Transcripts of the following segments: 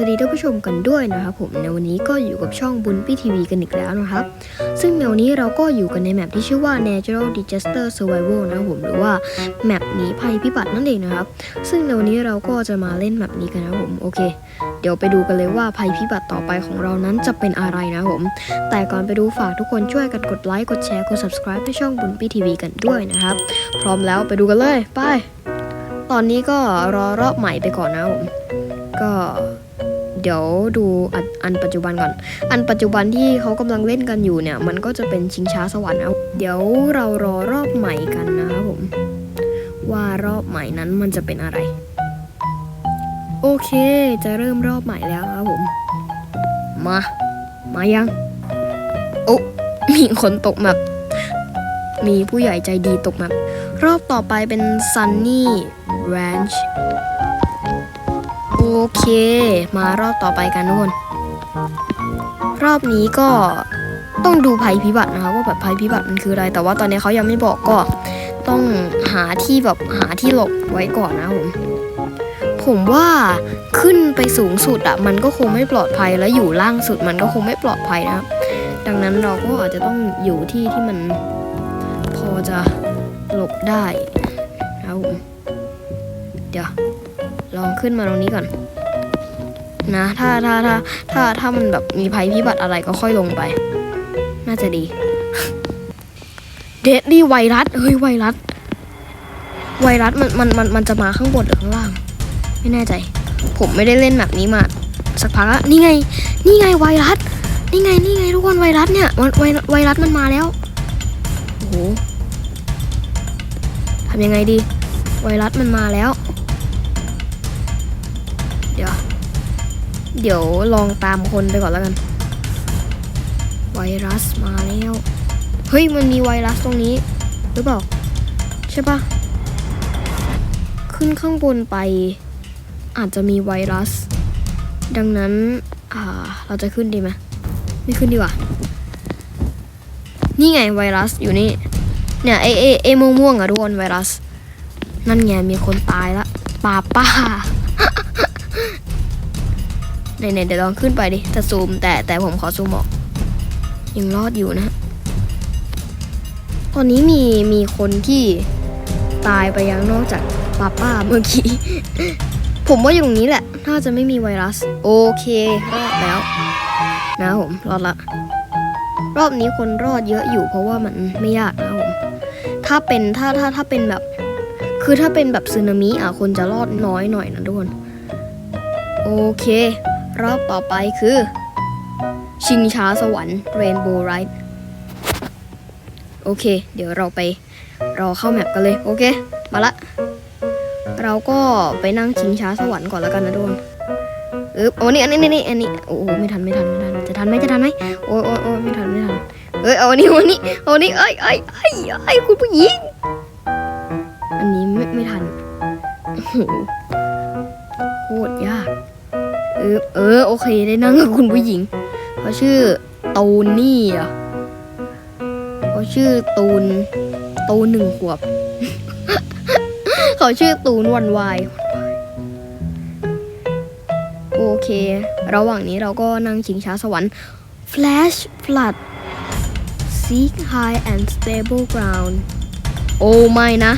วัสดีท่านผู้ชมกันด้วยนะครับผมในวันนี้ก็อยู่กับช่องบุญปี้ทีวีกันอีกแล้วนะครับ ซึ่งในวันนี้เราก็อยู่กันในแมปที่ชื่อว่า Natural Disaster Survival นะครับผมหรือว่าแมปหนีภัยพิบัตินั่นเองนะครับ ซึ่งในวันนี้เราก็จะมาเล่นแมปนี้กันนะครับผมโอเค เดี๋ยวไปดูกันเลยว่าภัยพิบัติต่อไปของเรานั้นจะเป็นอะไรนะครับผม แต่ก่อนไปดูฝากทุกคนช่วยกันกดไลค์กดแชร์กด subscribe ให้ช่องบุญปี้ทีวีกันด้วยนะครับ พร้อมแล้วไปดูกันเลยไปตอนนี้ก็รอรอบใหม่ไปก่อนนะครับผมก็ เดี๋ยวดูอันปัจจุบันก่อน อันปัจจุบันที่เขากำลังเล่นกันอยู่เนี่ย มันก็จะเป็นชิงช้าสวรรค์นะเดี๋ยวเรารอรอบใหม่กันนะครับผม ว่ารอบใหม่นั้นมันจะเป็นอะไร โอเค จะเริ่มรอบใหม่แล้วครับผม มา มายัง โอ้มีคนตกแมปมีผู้ใหญ่ใจดีตกแมปรอบต่อไปเป็น Sunny Ranch โอเค มารอบต่อไปกันทุกคน รอบนี้ก็ต้องดูภัยพิบัตินะคะว่าแบบภัยพิบัติมันคืออะไร แต่ว่าตอนนี้เขายังไม่บอกก็ต้องหาที่แบบหาที่หลบไว้ก่อนนะผมผมว่าขึ้นไปสูงสุดอะมันก็คงไม่ปลอดภัยแล้วอยู่ล่างสุดมันก็คงไม่ปลอดภัยนะครับ ดังนั้นเราก็อาจจะต้องอยู่ที่ที่มันพอจะหลบได้นะครับผมเดี๋ยว ลองขึ้นมาตรงนี้ก่อน นะ ถ้าถ้าถ้าถ้าถ้ามันแบบมีภัยพิบัติอะไรก็ค่อยลงไป น่าจะดี เดดดี้ไวรัสเฮ้ยไวรัสไวรัสมันมันมันมันจะมาข้างบนหรือข้างล่าง ไม่แน่ใจ ผมไม่ได้เล่นแบบนี้มาสักพักแล้วนี่ไง นี่ไงไวรัสนี่ไงนี่ไงทุกคนไวรัสเนี่ยไวไวไวรัสมันมาแล้วโอ้โหทำยังไงดี ไวรัสมันมาแล้ว เดี๋ยว เดี๋ยวลองตามคนไปก่อนแล้วกัน ไวรัสมาแล้ว เฮ้ย มันมีไวรัสตรงนี้ หรือเปล่า ใช่ปะขึ้นข้างบนไป อาจจะมีไวรัส ดังนั้น อ่า เราจะขึ้นดีไหมไม่ขึ้นดีกว่า นี่ไงไวรัสอยู่นี่ เนี่ยไอไอไอม่วงม่วงๆอะทุกคนไวรัส นั่นไงมีคนตายละป้าป้า ไหนๆเดี๋ยวลองขึ้นไปดิจะซูมแต่แต่ผมขอซูมออก ยังรอดอยู่นะ ตอนนี้มีมีคนที่ตายไปยังนอกจากป้าป้าเมื่อกี้ ผมว่าอยู่ตรงนี้แหละ น่าจะไม่มีไวรัส โอเครอดแล้วนะผมรอดละ รอบนี้คนรอดเยอะอยู่ เพราะว่ามันไม่ยากนะผม ถ้าเป็นถ้าถ้าถ้าเป็นแบบ คือถ้าเป็นแบบสึนามิอะคนจะรอดน้อยหน่อยนะทุกคน โอเค รอบต่อไปคือ ชิงช้าสวรรค์ Rainbow Ride โอเค เดี๋ยวเราไปรอเข้าแมปกันเลย โอเค มาละ เราก็ไปนั่งชิงช้าสวรรค์ก่อนแล้วกันนะทุกคนเออโอ้นี่อันนี้นี่นี่อันนี้โอ้โหไม่ทันไม่ทันไม่ทันจะทันไหมจะทันไหมโอ้ยโอ้ยโอ้ยไม่ทันไม่ทันเอ้ยเอาอันนี้เอาอันนี้เอาอันนี้เอ้ยเอ้ยเอ้ยเอ้ยคุณผู้หญิงอันนี้ไม่ไม่ทันโหโคตรยาก เออเออโอเคได้นั่งกับคุณผู้หญิงเขาชื่อตูนนี่อะเขาชื่อตูนตูนหนึ่งขวบ เขาชื่อตูนวันวายโอเค ระหว่างนี้เราก็นั่งชิงช้าสวรรค์ Flash Flood Seek High and Stable Ground โอ้ไม่นะ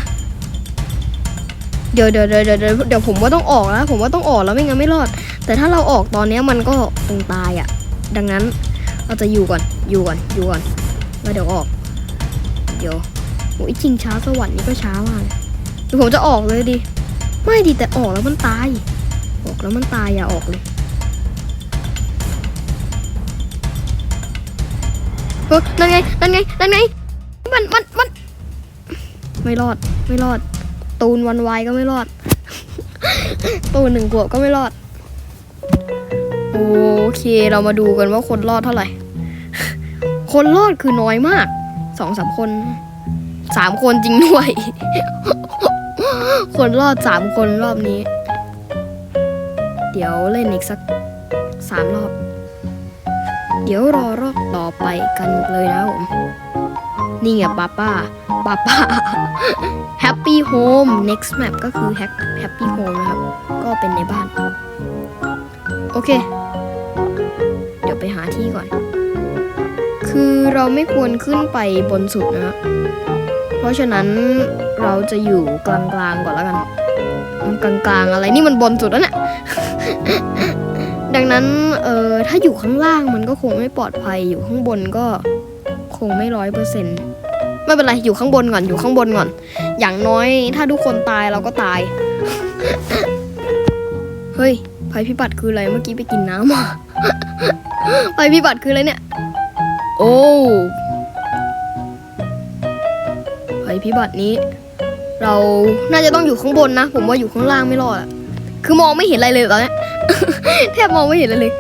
เดี๋ยวเดี๋ยวเดี๋ยวเดี๋ยวเดี๋ยวเดี๋ยวผมว่าต้องออกแล้ว ผมว่าต้องออกแล้วไม่งั้นไม่รอด แต่ถ้าเราออกตอนนี้มันก็คงตายอะ่ะ ดังนั้นเราจะอยู่ก่อนอยู่ก่อนอยู่ก่อนแล้วเดี๋ยวออก เดี๋ยวโอ้ยจริงช้าสวรรค์นี่ก็ช้ามากเลยเดี๋ยวผมจะออกเลยดิไม่ดิแต่ออกแล้วมันตาย ออกแล้วมันตายอย่าออกเลยเออนั่นไงนั่นไงนั่นไงมันมันมันไม่รอดไม่รอด ตูนวันวายก็ไม่รอด ตูนหนึ่งขวบก็ไม่รอด โอเคเรามาดูกันว่าคนรอดเท่าไหร่ คนรอดคือน้อยมากสองสามคนสามคนจริงด้วย คนรอดสามคนรอบนี้ เดี๋ยวเล่นอีกสักสามรอบ เดี๋ยวรอรอบต่อไปกันเลยนะผม นี่ไงป้าป้าป้าป้า Happy Home next map ก็คือ Happy Home นะครับ ก็เป็นในบ้าน โอเค ไปหาที่ก่อน คือเราไม่ควรขึ้นไปบนสุดนะเพราะฉะนั้นเราจะอยู่กลางๆก่อนแล้วกันกลางๆอะไรนี่มันบนสุดแล้วเนี่ยดังนั้นเออถ้าอยู่ข้างล่างมันก็คงไม่ปลอดภัยอยู่ข้างบนก็คงไม่ร้อยเปอร์เซ็นต์ไม่เป็นไรอยู่ข้างบนก่อนอยู่ข้างบนก่อน อย่างน้อยถ้าทุกคนตายเราก็ตาย เฮ้ยภัยพิบัติคืออะไรเมื่อกี้ไปกินน้ำมา ภัยพิบัติคืออะไรเนี่ย โอ้ภัยพิบัตินี้ เราน่าจะต้องอยู่ข้างบนนะ ผมว่าอยู่ข้างล่างไม่รอดอะคือมองไม่เห็นอะไรเลยตอนเนี้ยแทบมองไม่เห็นอะไรเลย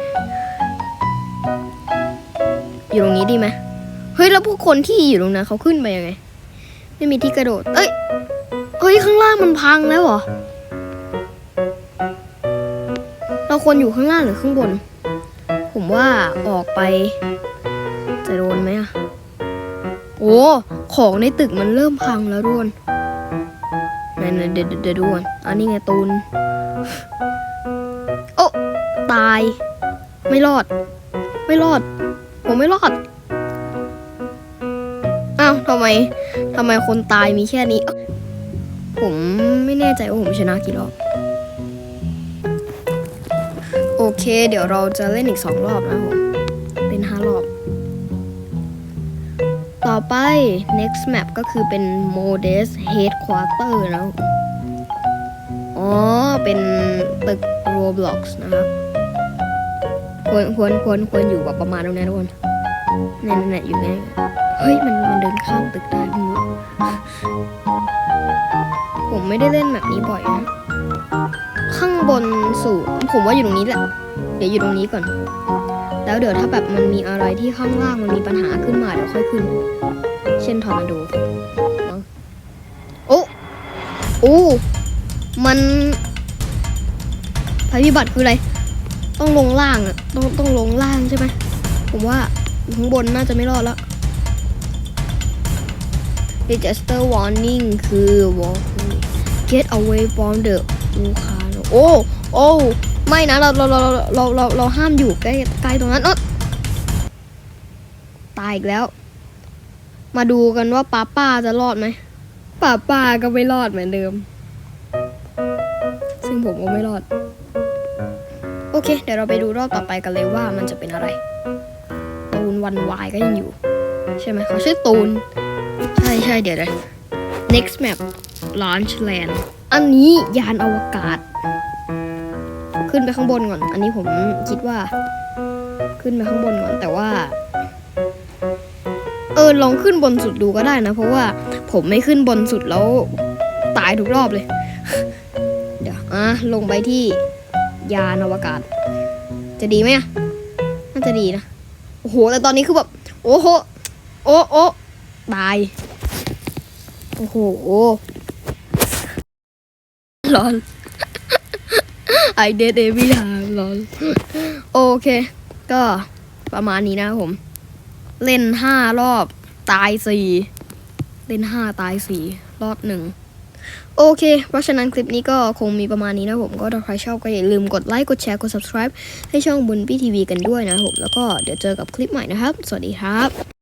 อยู่ตรงนี้ดีไหมเฮ้ยแล้วพวกคนที่อยู่ตรงนั้นเขาขึ้นไปยังไง ไม่มีที่กระโดด เอ้ยเฮ้ยข้างล่างมันพังแล้วเหรอ เราควรอยู่ข้างล่างหรือข้างบน ผมว่าออกไป จะโดนไหมอะโอ้ของในตึกมันเริ่มพังแล้วทุกคนนั่นๆเดี๋ยวเดี๋ยวดี๋ยวดูก่อนอันนี้ไงตูนโอ้ตาย ไม่รอด ไม่รอด ผมไม่รอดอ้าวทำไมทำไมคนตายมีแค่นี้ ผมไม่แน่ใจว่าผมชนะกี่รอบ เค เดี๋ยวเราจะเล่นอีกสองรอบนะผม เป็นห้ารอบ ต่อไป next map ก็คือเป็น Modest Headquarter นะอ๋อ เป็นตึก Roblox นะครับ ควรควรควรควรอยู่แบบประมาณตรงนี้ทุกคนเนี่ยเนี่ยเนี่อยู่เนี่ยเฮ้ย มันมันเดินข้ามตึกได้ไม่รู้ผมไม่ได้เล่นแบบนี้บ่อยนะ ข้างบนสูงผมว่าอยู่ตรงนี้แหละ เดี๋ยวอยู่ตรงนี้ก่อน แล้วเดี๋ยวถ้าแบบมันมีอะไรที่ข้างล่างมันมีปัญหาขึ้นมาเดี๋ยวค่อยขึ้น เช่นทอร์นาโดมั้งโอ้โอ้มันภัยพิบัติคืออะไร ต้องลงล่างอะต้องต้องลงล่างใช่ไหมผมว่าอยู่ข้างบนน่าจะไม่รอดแล้ว Register warning คือ get away from the volcano โอ้ โอ้ ไม่นะเราเราเราเราเราเราห้ามอยู่ใกล้ใกล้ตรงนั้นเออตายอีกแล้ว มาดูกันว่าป้าป้าจะรอดไหมป้าป้าก็ไม่รอดเหมือนเดิม ซึ่งผมก็ไม่รอด โอเค เดี๋ยวเราไปดูรอบต่อไปกันเลยว่ามันจะเป็นอะไร ตูนวันวายก็ยังอยู่ ใช่ไหมเขาชื่อตูน ใช่ใช่เดี๋ยวเดี๋ย next map launch land อันนี้ยานอวกาศ ขึ้นไปข้างบนก่อน อันนี้ผมคิดว่า ขึ้นไปข้างบนก่อน แต่ว่า เออลองขึ้นบนสุดดูก็ได้นะ เพราะว่าผมไม่ขึ้นบนสุดแล้ว ตายทุกรอบเลย เดี๋ยวอะลงไปที่ยานอวกาศ จะดีไหมน่าจะดีนะ โอ้โห แต่ตอนนี้คือแบบ โอ้โห โอ้โอ้ตาย โอ้โหร้อน I did every time ร้อนโอเค ก็ประมาณนี้นะผม เล่นห้ารอบ ตายสี่เล่นห้าตายสี่รอดหนึ่งโอเค เพราะฉะนั้นคลิปนี้ก็คงมีประมาณนี้นะผมก็ถ้าใครชอบก็อย่าลืมกดไลค์ กดแชร์ กด subscribe ให้ช่องบุญปี้ทีวีกันด้วยนะผม แล้วก็เดี๋ยวเจอกับคลิปใหม่นะครับ สวัสดีครับ